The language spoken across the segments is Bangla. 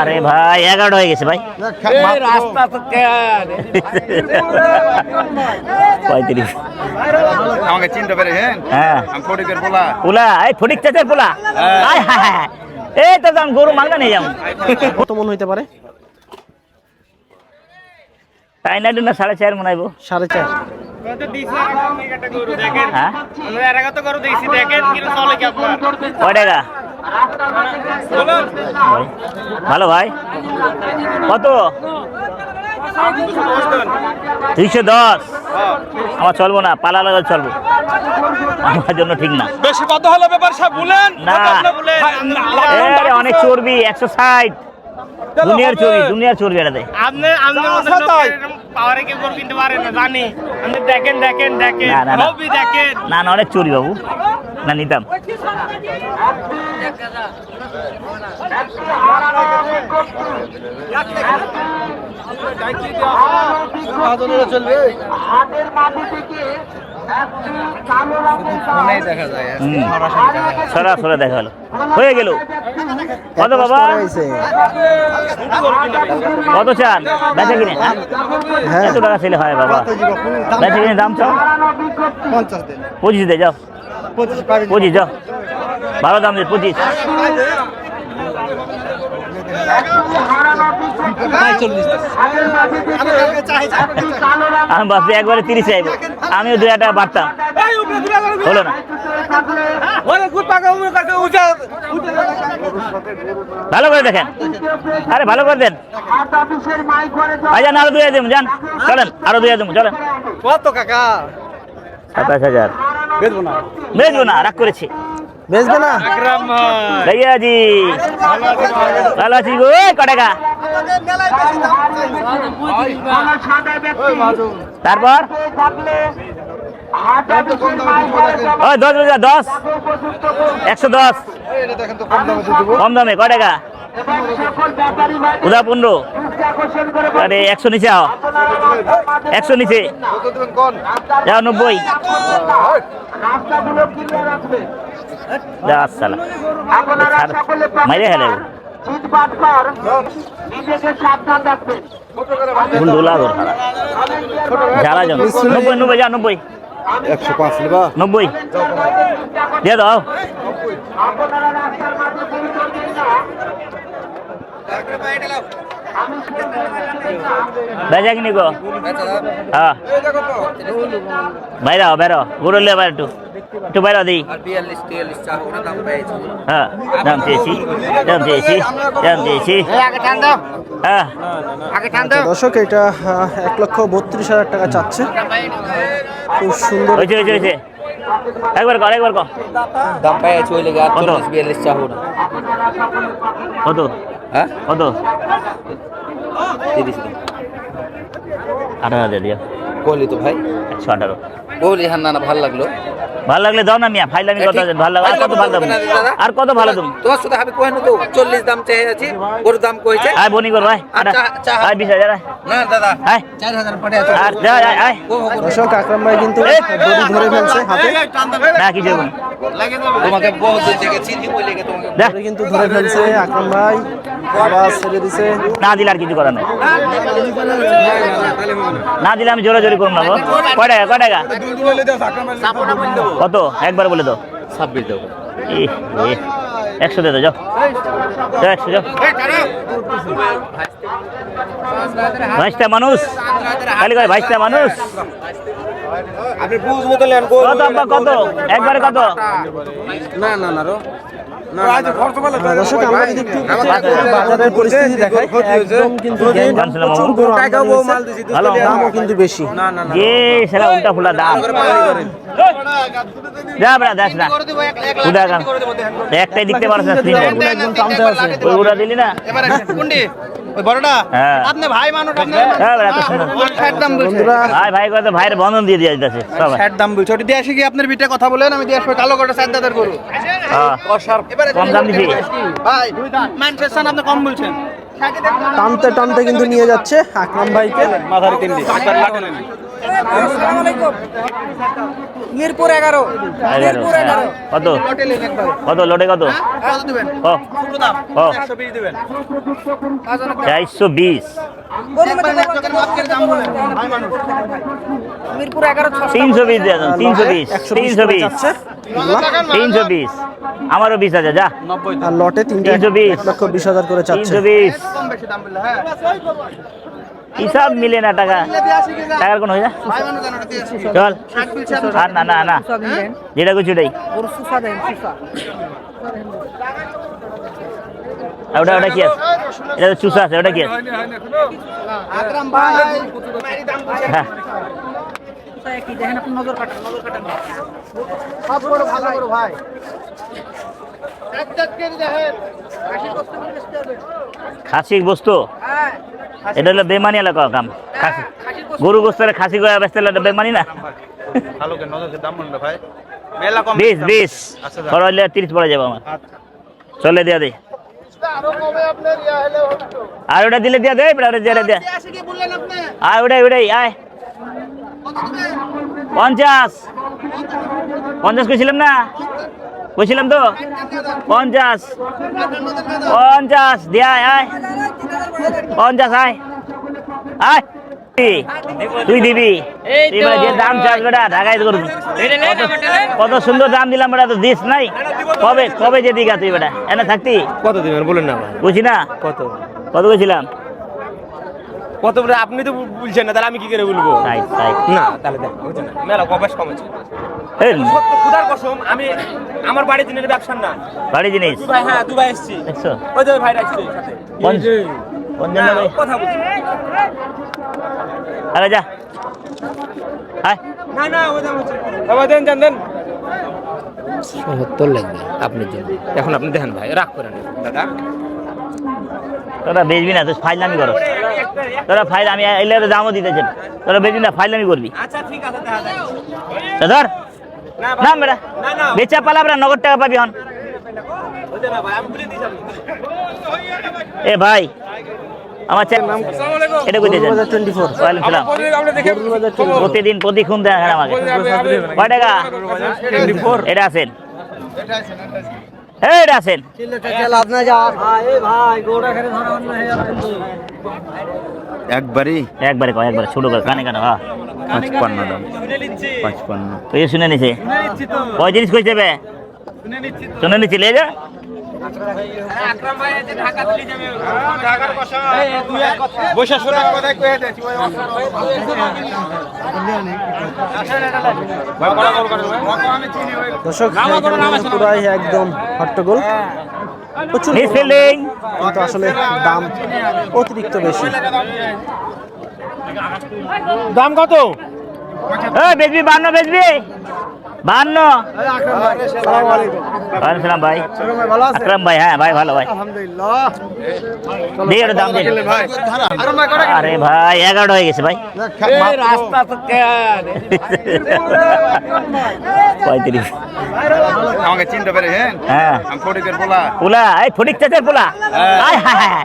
আরে ভাই এগারোটা হয়ে গেছে ভাই। রাস্তা তো পঁয়ত্রিশ। আমাকে চিনতে হ্যাঁ। আমি ফটিকের পোলা। পোলা এই ফটিক চাচের পোলা। হ্যাঁ। আয় হায় হায় এই তো যাম গরু মাংনা নিয়ে যাম। কত মন হইতে পারে? তাই না না সাড়ে চার মনে আইবো। সাড়ে চার। ভালো ভাই। কত? তিনশো দশ। আমার চলবো না পালা লাগা চলবো। আমার জন্য ঠিক না। বেশি কত হলো ব্যাপার সব বলেন। না। অনেক চর্বি একশো ষাট। দুনিয়ার চর্বি দুনিয়ার চর্বি এটাতে আপনি আপনার মতো পাওয়ারে কেউ করে কিনতে পারে না জানি। আপনি দেখেন দেখেন দেখেন। না, না, না। সবই দেখেন। না না অনেক চর্বি বাবু। না নিতাম। দেখা যায় হুম। সরা সরা দেখা হলো। হয়ে গেল। কত বাবা? কত চান? বেচা কিনে? হ্যাঁ। এত টাকা ছেলে হয় বাবা। বেচা কিনে দাম চাও? পঁচিশ দে যাও। পঁচিশ যাও। ভালো দাম দে পঁচিশ। আমি ভাবছি একবারে তিরিশ চাইব আমিও দু টাকা বাড়তাম। হলো না? ভালো করে দেখেন। আরে ভালো করে দেন। ভাইজান আরও দুই দেবো যান। চলেন আরও দুই দেবো চলেন। কত কাকা? সাতাশ হাজার। বেচবো না। বেচবো না রাগ করেছি। বেচবে না ভাইয়াজি। ভালো আছি গো কটাকা? তারপর? ওই দশ হাজার দশ। একশো দশ। কম দামে ক উদা পনেরো। আরে একশো নিচে আও। একশো নিচে। যাও নব্বই। মাইরে হেলে ধুলা ঘর জ্বালা জন। নব্বই নব্বই যা নব্বই। একশো পাঁচ নব্বই। দিয়ে দাও বেজা কিনি গো। হ্যাঁ। বাইরে বেরো গুড়লে এবার একটু। একটু বাইরে দিই হ্যাঁ দাম চেয়েছি দাম চেয়েছি দাম চেয়েছি। হ্যাঁ। দর্শক এটা এক লক্ষ বত্রিশ হাজার টাকা চাচ্ছে। খুব সুন্দর। হয়েছে হয়েছে হয়েছে। একবার কর একবার কর। দাম পাই চলে গেছে কত? বিয়াল্লিশ চাহু কত? হ্যাঁ? কত? তিরিশ আঠারো হাজার দিয়া। কোহলি তো ভাই। একশো আঠারো। কোহলি হ্যাঁ না না ভালো লাগল। ভালো লাগলে দাও না মিয়া ফাইলামি কত ভালো লাগে আর কত ভালো দাম আর কত ভালো তুমি তোমার সাথে আমি কহেন তো চল্লিশ দাম চেয়ে আছি ওর দাম কইছে আয় বনি কর ভাই আয় বিশ হাজার আয় না দাদা আয় চার হাজার পড়ে আছে আর যা আয় আয় দর্শক আকরাম ভাই কিন্তু দড়ি ধরে ফেলছে হাতে না কিছু হবে না। তোমাকে বহুত দূর থেকে চিনি বলে গে তোমাকে কিন্তু ধরে ফেলছে আকরাম ভাই আবার ছেড়ে দিছে না দিলে আর কিছু করার নেই না দিলে আমি জোরে জোরে করুন না কয় টাকা কয় টাকা কত একবার বলে দাও ছাব্বিশ দেবো একশো দে দাও যাও একশো যাও বাইশটা মানুষ খালি কয় বাইশটা মানুষ আপনি বুঝ মতো লেন কত আব্বা কত একবারে কত না না রো বাজারের পরিস্থিতি একদম কিন্তু দামও কিন্তু বেশি যে সেটা উল্টা ফুলা দাম যা বেড়া দেখ না উদা গান একটাই দেখতে পারছ না স্ক্রিনে একদম টানতে আছে ওই উড়া দিলি না? এবারে কোনটি ওই বড়টা আপনি ভাই মানুষ আপনি হ্যাঁ বেড়া এত সুন্দর ষাট দাম বলছে। ভাই ভাই কথা ভাইয়ের বন্ধন দিয়ে দিয়ে দিতেছে সবাই। ষাট দাম বলছে। ওটি দিয়ে আসি কি আপনার বিটে কথা বলেন? আমি দিয়ে আসব কালো কটা সাত দাদার গরু। হ্যাঁ। কম দাম দিছি ভাই মানুষের সান আপনি কম বলছেন। টানতে টানতে কিন্তু নিয়ে যাচ্ছে আকরাম ভাইকে। মাথার তিনটি মিরপুর এগারো। এগারো হ্যাঁ। কত? কত? লোটে কত? চারশো বিশ। মিরপুর এগারো তিনশো বিশ দিয়ে তিনশো বিশ। একশো তিনশো বিশ। তিনশো বিশ। আমারও বিশ আছে যা। আর লটে তিনশো বিশ। লক্ষ বিশ হাজার করে তিনশো বিশ। হিসাব মিলে না টাকা। টাকার কোন হয়ে যা ভাই মানুষ জানো দিয়ে আসি চল। আর না না না। যেটা কিছু ওটাই ওটা ওটা কি আছে? এটা তো চুষা আছে ওটা কি আছে? আকরাম ভাই হ্যাঁ সব বড় ভালো বড় ভাই। এক চার দেখেন খাসির বস্তু এটা হলো বেমানি এলাকা কাম। খাসি গরু গোস্তরে খাসি গয়া হলে বেমানি না? ভালো কেন নজর দাম বলবে ভাই। মেলা কম বিশ বিশ। খরচ হলে তিরিশ পড়ে যাবে আমার। চলে দিয়া দে। আরও আর ওটা দিলে দিয়া দে ওটা দিয়ে। দে আসি কি বললেন আপনি? আয় ওটাই ওটাই আয়। পঞ্চাশ। পঞ্চাশ কইছিলাম না? কইছিলাম তো? পঞ্চাশ। পঞ্চাশ দিয়া আয় আয়। পঞ্চাশ আয়। আয়। তুই দিবি। এবার যে দাম চাস বেটা ঢাকায় করবি কত সুন্দর দাম দিলাম বেটা তো দিস নাই। কবে কবে যে দিঘা তুই বেটা এনে থাকতি? কত দিবেন? বলেন না বুঝি না? কত? কত কইছিলাম? কত বলে আপনি তো বলছেন না তাহলে আমি কি করে বলব? তাই তাই। না তাহলে দেখ বুঝছেন না? মেলা কবেশ কমেছে এই, সত্য খুদার কসম আমি আমার বাড়ির দিনের ব্যবসার না বাড়ি জিনিস দুবাই হ্যাঁ দুবাই এসেছি। দেখছ ওই যে ভাইরা আসছে সাথে কোন- কোন জন্য ভাই? কথা বলছি। আরে যা। না না ওই দাম হচ্ছে বাবা দেন দেন দেন। সত্তর লাগবে আপনার জন্য এখন আপনি দেখেন ভাই রাগ করেন দাদা। তোরা বেচবি না তুই ফাইলামি করো তোরা ফাইল আমি এলে তো দামও দিতেছেন তোরা বেচবি না ফাইলামি করবি। আচ্ছা ঠিক আছে দেখা যাক। তা ধর। না না বেটা বেচা পালাবরা নগদ টাকা পাবি হন আমি এ ভাই আমার চ্যানেল এটা কই দিয়েছেন হাজার ওয়ালাইকুম সালাম। প্রতিদিন প্রতিক্ষণ আমাকে। কয় টাকা? এটা আছেন এটা আছেন একবারই? একবারে কয় একবারে ছোট করে কানে কানে হ্যাঁ পাঁচপান্ন দাম পাঁচপান্ন। তো এ শুনে নিছে। কয় জিনিস কইছে বে? শুনে নিছি লে যা পুরাই একদম হট্টগোল। প্রচুর কিন্তু আসলে দাম অতিরিক্ত বেশি। দাম কত? বেচবি বান্ন বেচবি। বান্ন সালাম ভাই। আকরাম ভাই হ্যাঁ ভাই ভালো ভাই। দিয়ে দাম ভাই আরও ভাই এগারোটা হয়ে গেছে ভাই। পঁয়ত্রিশ। আমাকে চিনতে পেরে হ্যাঁ। হ্যাঁ পোলা। এই ফটিক চাচার পোলা আয় হায় হায়।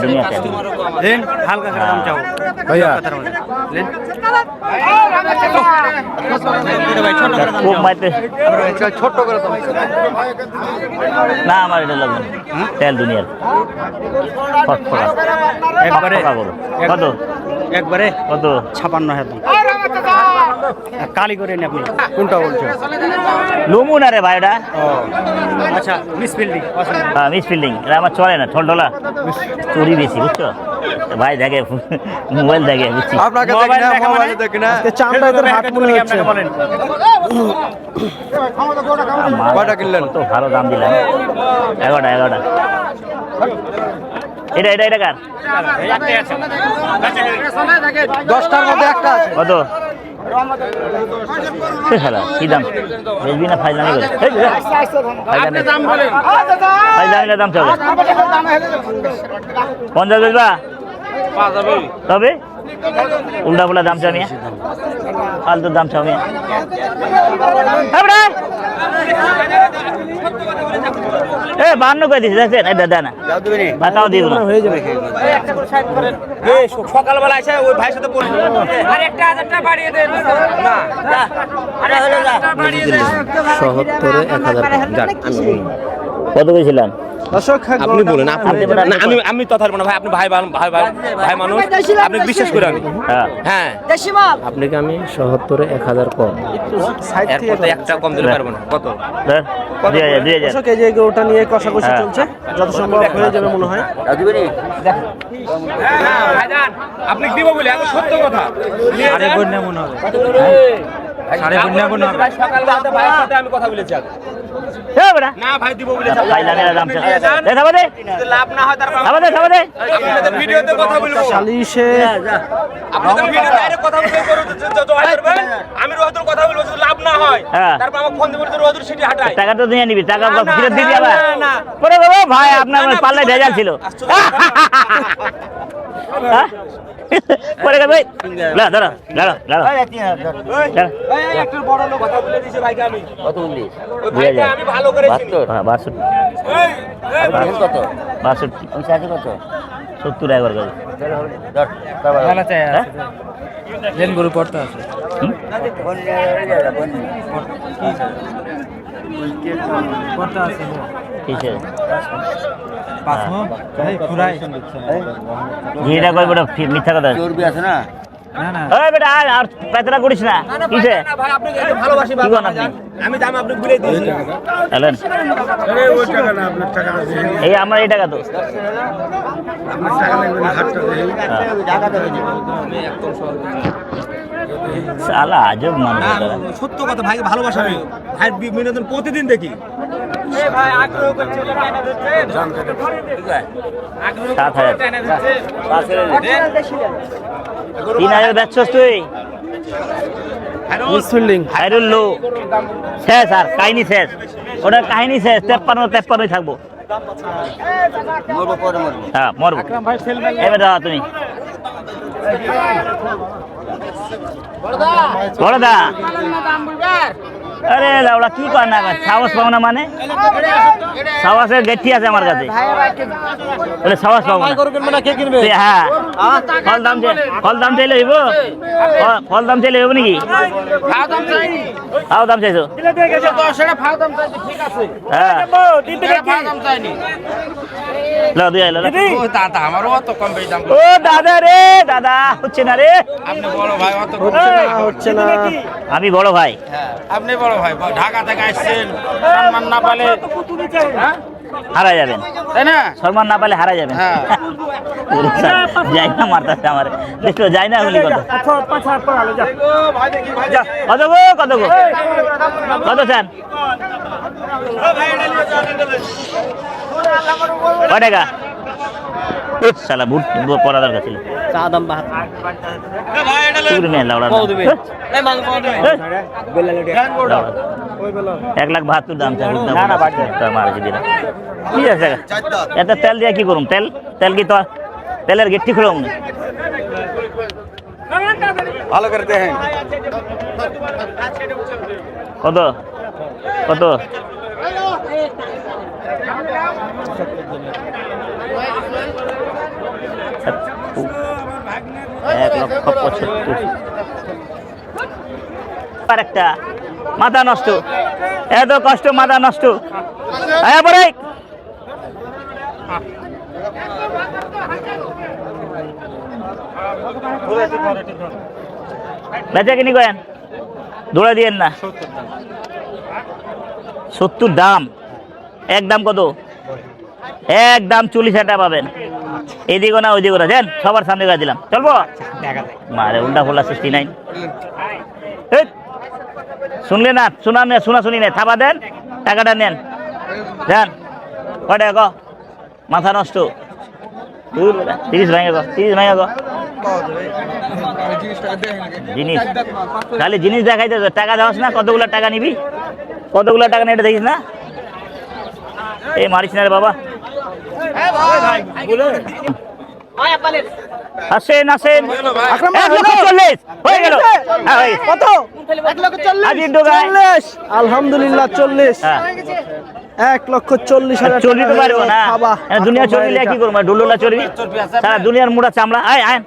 দুনিয়া চাই। দেন হালকা করে দাম চাও ভাইয়া খুব মাইতে ছোট করে না আমার এটা লাগবে তেল দুনিয়ার একবারে? কত একবারে কত ছাপান্ন হাজার কালি করে নি আপনি কোনটা বলছেন লুমু না রে ভাই এটা। আচ্ছা মিস ফিল্ডিং হ্যাঁ মিস ফিল্ডিং এটা আমার চলে না ঠলঠলা চুরি বেশি বুঝছ? ভাই দেখে মোবাইল দেখে বুঝছি। আপনাকে মোবাইল দেখা মানে? দেখি না। চামড়া এদের হাট মনে হচ্ছে বলেন। কয়টা কিনলেন? কত ভালো দাম দিলাম। এগারোটা এগারোটা। এটা এটা এটা কার? দশটার মধ্যে একটা আছে। কত? কি দাম? বেচবি না ফাইজলামি করে? বলেন। দাম চলে। পঞ্চাশ বেচবা তবে? উল্টা পোলা দাম চামিয়া ফালতুর দাম চামিয়া এ বান্ন করে দিছি দেখছেন? এই দাদা না। বাতাও দিব না। হয়ে যাবে সকালবেলা এসে ওই ভাইয়ের সাথে পড়ে আর একটা হাজারটা বাড়িয়ে দেন। না সহত্তরে এক হাজার যাক আমি। কত আপনি বলেন আপনি আপনি না, আমি আমি তথা বলব না ভাই আপনি ভাই ভাই- ভাই ভাই ভাই মানুষ আপনি বিশ্বাস করে আমি হ্যাঁ। হ্যাঁ। আপনাকে আমি সহত্তরে এক হাজার কম। সাইড থেকে এরপর তো একটা কম দিতে পারব না। কত? ধর, দুই হাজার দুই হাজার দর্শক এই যে গরুটা নিয়ে কষাকষি হ্যাঁ। চলছে যত সম্ভব হয়ে যাবে মনে হয়। আপনি দিব বলে আমি সত্য কথা। সাড়ে বন্যা মনে হবে। সাড়ে বন্যা মনে হবে। ভাই ভাইয়ের সাথে আমি কথা বলেছি আগে। হয় আমি রোহিতুর কথা বলব লাভ না হয় হ্যাঁ। তারপর আমার ফোন দেবো রোহিতুর সিটি টাকা তো নিয়ে নিবি টাকা ফিরত দিবি আবার না, না। পরে ভাই আপনার পাল্লায় ভেজাল ছিল। হ্যাঁ? পরে গেল ভাই না দাঁড়া দাঁড়া দাঁড়া। দাঁড়া। একটা বড় লোক কথা বলে দিয়েছে ভাইকে আমি। কত বললি? ওই ভাইকে আমি ভালো করে চিনি। হ্যাঁ, বাষট্টি। এই, এই, দেখেন কত? বাষট্টি। আমি চাইছি কত? একবার হ্যাঁ? লেন গরু পড়তে আছে। পড়তে কই ফি- মিথ্যা কথা। চর্বি আছে না? ওই বেটা আর পেতরা করিস কিসে? ভাই এই আমার এই টাকা তো। সালা আজব মানুষ সত্য কথা ভাইকে ভালোবাসা আমি ভাই বিনোদন প্রতিদিন দেখি। সাত হাজার। তিন হাজার বেচছস তুই? হাইরুল লো। শেষ আর কাহিনী শেষ। ওটা কাহিনী শেষ তেপ্পান্ন তেপ্পান্নই থাকব। মরবো। পরে মরবো হ্যাঁ মরবো এবার দাও তুমি। বড়দা। আরে লাউড়া কি কর না? সাহস পাও না মানে? সাহসের গেঠি আছে আমার কাছে। বলে সাহস পাবো না। হ্যাঁ। ফল দাম ফল দাম চাইলে হইব? ফল- দাম চাইলে হইব নাকি? ফাও দাম চাইছো? হ্যাঁ। দাদা। আমারও অত কম বেশি দাম ও দাদা রে দাদা হচ্ছে না রে। আপনি বড় ভাই অত হচ্ছে না হচ্ছে না। আমি বড় ভাই। আপনি বড় ভাই ঢাকা থেকে আসছেন সম্মান না পালে হ্যাঁ? হারা যাবেন। তাই না? সম্মান না পালে হারা যাবেন। হ্যাঁ। যাই না মারতাছে আমার। দেখো যাই না বলি কত। কত গো কত গো। কত চান? কয় টাকা? শালা বুট পরা দরকার ছিল। চা দাম এক লাখ বাহাত্তর দাম মারছি ঠিক আছে? এত তেল দিয়ে কি করুম? তেল? তেল কি তো তেলের গেটটি খুলুম ভালো করে দেখেন। কত? কত? মাথা নষ্ট। এত কষ্ট, মাথা নষ্ট। পরে বেচা কিনি করেন। দৌড়া দিয়েন না। সত্তর দাম। এক দাম কত? এক দাম চল্লিশ হাজার পাবেন। এদিকে না ওইদিকে না। দেন, সবার সামনে গাছ দিলাম। চলবো? মারে, উল্টা ফোল্লা সিক্সটি নাইন শুনলে না? শোনা নে, শোনা শুনি নেই থাবা দেন, টাকাটা নেন। যান কয় টাকা ক? মাথা নষ্ট। তিরিশ ভেঙে গো তিরিশ ভেঙে গো জিনিস। খালি জিনিস দেখাইতে টাকা দেওয়াস না, কতগুলো টাকা নিবি? কতগুলো টাকা নিয়ে দেখিস না? এই মারিস না রে বাবা। আসেন আসেন। এক লক্ষ? চল্লিশ। হয়ে গেল। হ্যাঁ, হয়ে গেছে। কত? ঢোকায় চল্লিশ। আলহামদুলিল্লাহ চল্লিশ। হ্যাঁ এক লক্ষ চল্লিশ হাজার চর্বি তো পারব না। দুনিয়া লিয়ে কি করব? ডুলুলা চর্বি সারা দুনিয়ার মুড়া চামড়া। আয় আয়।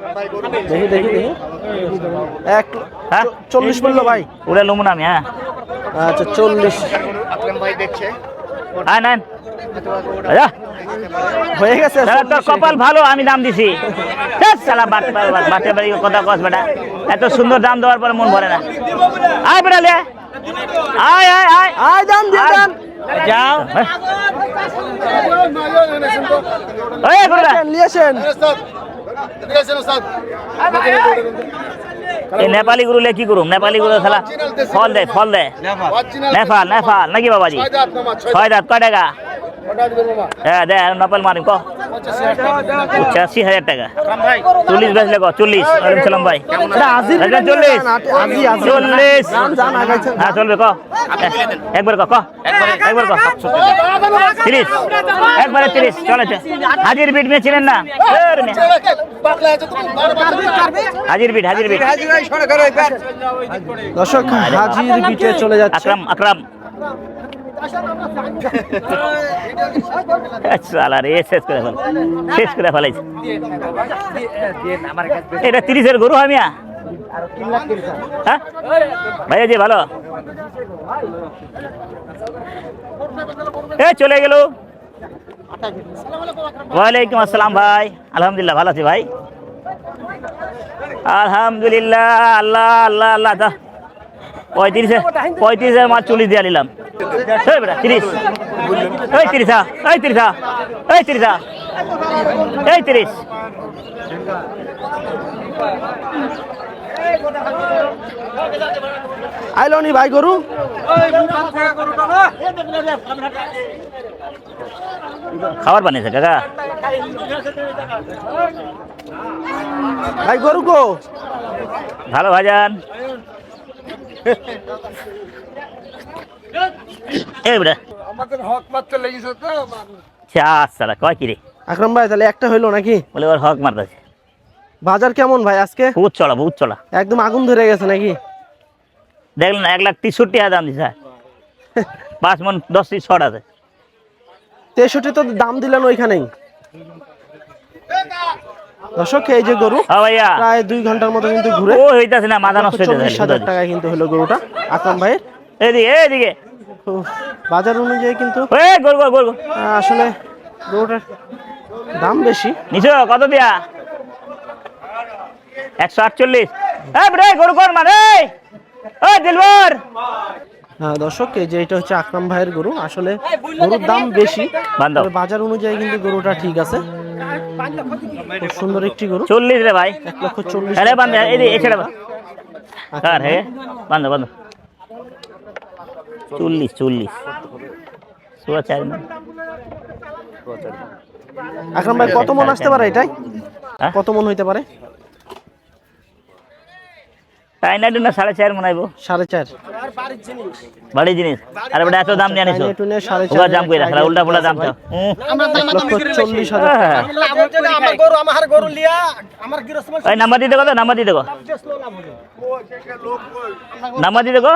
দেখি দেখি দেখি। এক হ্যাঁ। চল্লিশ বলল ভাই। উড়ে লুমু না আমি হ্যাঁ। আচ্ছা চল্লিশ। আয় নেন যা হয়ে গেছে তোর কপাল ভালো আমি দাম দিছি। ধ্যাৎ, বাটে বাড়ি কথা কস বেটা। এত সুন্দর দাম দেওয়ার পরে মন ভরে না। আয় বেটা লে। আয় আয় আয়। আয় দাম দিয়ে দাম। যাও। এই গুরুদা, নিয়েছেন এই নেপালি গুরু লে কি করুম? নেপালি গুরু ফল দেয় ফল দেয় নেপাল। নেপাল নাকি বাবাজি? ছয় দাঁত কয় টাকা? হ্যাঁ দে নেপাল মারিম ক? পঁচাশি হাজার টাকা। চল্লিশ বেচলে ক? চল্লিশ সালাম ভাই। চল্লিশ। আজি আজি চল্লিশ। হ্যাঁ চলবে ক? একবার ক একবার ক তিরিশ। একবারে তিরিশ চলেছে। হাজির বিট মেয়ে চিনেন না। হাজির বিট হাজির বিট। দর্শক হাজির বিটে চলে যাচ্ছে। আকরাম আকরাম। শেষ করে শেষ এটা হ্যাঁ ভালো। চলে গেল। ওয়ালাইকুম আসসালাম ভাই। আলহামদুলিল্লাহ, ভালো আছি ভাই। আলহামদুলিল্লাহ, আল্লাহ আল্লাহ আল্লাহ পঁয়ত্রিশে পঁয়ত্রিশের মাল চল্লিশ দিয়ে নিলাম। এই বেটা তিরিশ। এই তিরিশা এই তিরিশা এই তিরিশা এই তিরিশ। আইলো নি ভাই গরু? খাবার বানিয়েছে কাকা। ভাই গরু কো? ভালো ভাজান সালা কয় কি রে আকরাম ভাই তাহলে একটা হইল নাকি? বলে ওর হক মারতেছে। বাজার কেমন ভাই আজকে? বহুত চড়া বহুত চড়া একদম আগুন ধরে গেছে নাকি? দেখলেন এক লাখ তেষট্টি হাজার দাম দিছে। পাঁচ মন দশ পিস ছট আছে। তেষট্টি তো দাম দিলেন ওইখানেই। দর্শক এই যে গরু হ্যাঁ প্রায় দুই ঘণ্টার মতো কিন্তু ঘুরে ও হইতাছে না মাথা নষ্ট চল্লিশ হাজার টাকায় কিন্তু হলো গরুটা। আকরাম ভাইয়ের? এদিকে এদিকে। বাজার অনুযায়ী কিন্তু এ গোল গোল গোল গোল। আসলে গরুটার দাম বেশি। কত দিয়া? একশো আটচল্লিশ। গরু কর মানে দিলবর। হ্যাঁ, দর্শক এই যে এটা হচ্ছে আকরাম ভাইয়ের গরু। আসলে গরুর দাম বেশি। বাজার অনুযায়ী কিন্তু গরুটা ঠিক আছে। সুন্দর একটি গরু। চল্লিশ রে ভাই। এক লক্ষ চল্লিশ আরে এই কার হে? চল্লিশ চল্লিশ। সোয়া চার আকরাম ভাই কত মন আসতে পারে এটাই? হ্যাঁ? কত মন হইতে পারে? তাই না না সাড়ে চার মনে আইব সাড়ে চার। বাড়ি জিনিস। আরে বেটা এত দাম নিয়ে আনিছো দাম উল্টা পুল্টা দাম তো। চল্লিশ হাজার। হ্যাঁ। ওই নাম্বার দিতে কত? নাম্বার দিতে কো নাম্বার দিতে কো